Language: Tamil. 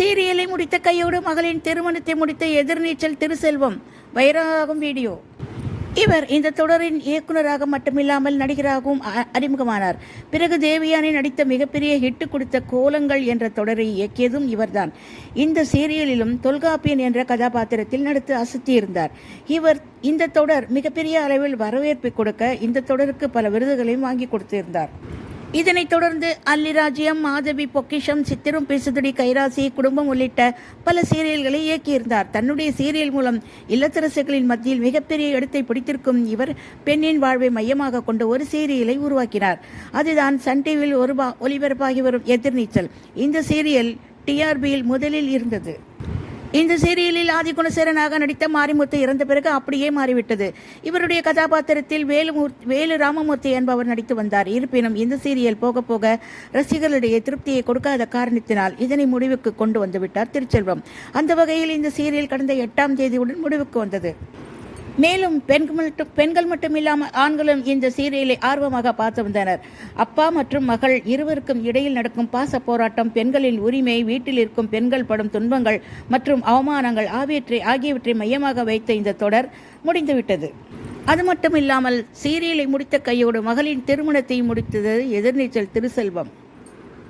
சீரியலை முடித்த கையோடு மகளின் திருமணத்தை முடித்த எதிர்நீச்சல் திருசெல்வம் வைரலாகும் வீடியோ. இவர் இந்த தொடரின் இயக்குனராக மட்டுமில்லாமல் நடிகராகவும் அ- அறிமுகமானார். பிறகு தேவியானை நடித்த மிகப்பெரிய ஹிட்டு கொடுத்த கோலங்கள் என்ற தொடரை இயக்கியதும் இவர்தான். இந்த சீரியலிலும் தொல்காப்பியன் என்ற கதாபாத்திரத்தில் நடித்து அசத்தியிருந்தார். இவர் இந்த தொடர் மிகப்பெரிய அளவில் வரவேற்பை கொடுக்க இந்த தொடருக்கு பல விருதுகளையும் வாங்கி கொடுத்திருந்தார். இதனைத் தொடர்ந்து அல்லிராஜ்யம் மாதவி பொக்கிஷம் சித்திரம் பேசுதுடி கைராசி குடும்பம் உள்ளிட்ட பல சீரியல்களை இயக்கியிருந்தார். தன்னுடைய சீரியல் மூலம் இல்லத்தரசுகளின் மத்தியில் மிகப்பெரிய இடத்தை பிடித்திருக்கும் இவர் பெண்ணின் வாழ்வை மையமாக கொண்டு ஒரு சீரியலை உருவாக்கினார். அதுதான் சன் டிவியில் ஒரு ஒளிபரப்பாகி வரும் எதிர்நீச்சல். இந்த சீரியல் டிஆர்பியில் முதலில் இருந்தது. இந்த சீரியலில் ஆதிகுணசேரனாக நடித்த மாரிமுத்து இறந்த பிறகு அப்படியே மாறிவிட்டது. இவருடைய கதாபாத்திரத்தில் வேலுமூர்த்தி வேலு ராமமூர்த்தி என்பவர் நடித்து வந்தார். இருப்பினும் இந்த சீரியல் போக போக ரசிகர்களிடையே திருப்தியை கொடுக்காத காரணத்தினால் இதனை முடிவுக்கு கொண்டு வந்துவிட்டார் திருச்செல்வம். அந்த வகையில் இந்த சீரியல் கடந்த எட்டாம் தேதியுடன் முடிவுக்கு வந்தது. மேலும் பெண்கள் மட்டும் பெண்கள் மட்டும் இல்லாமல் ஆண்களும் இந்த சீரியலை ஆர்வமாக பார்த்து வந்தனர். அப்பா மற்றும் மகள் இருவருக்கும் இடையில் நடக்கும் பாச போராட்டம் பெண்களின் உரிமை வீட்டில் இருக்கும் பெண்கள் படும் துன்பங்கள் மற்றும் அவமானங்கள் ஆகியவற்றை ஆகியவற்றை மையமாக வைத்த இந்த தொடர் முடிந்துவிட்டது. அது மட்டும் இல்லாமல் சீரியலை முடித்த கையோடு மகளின் திருமணத்தை முடித்தது எதிர்நீச்சல் திருசெல்வம்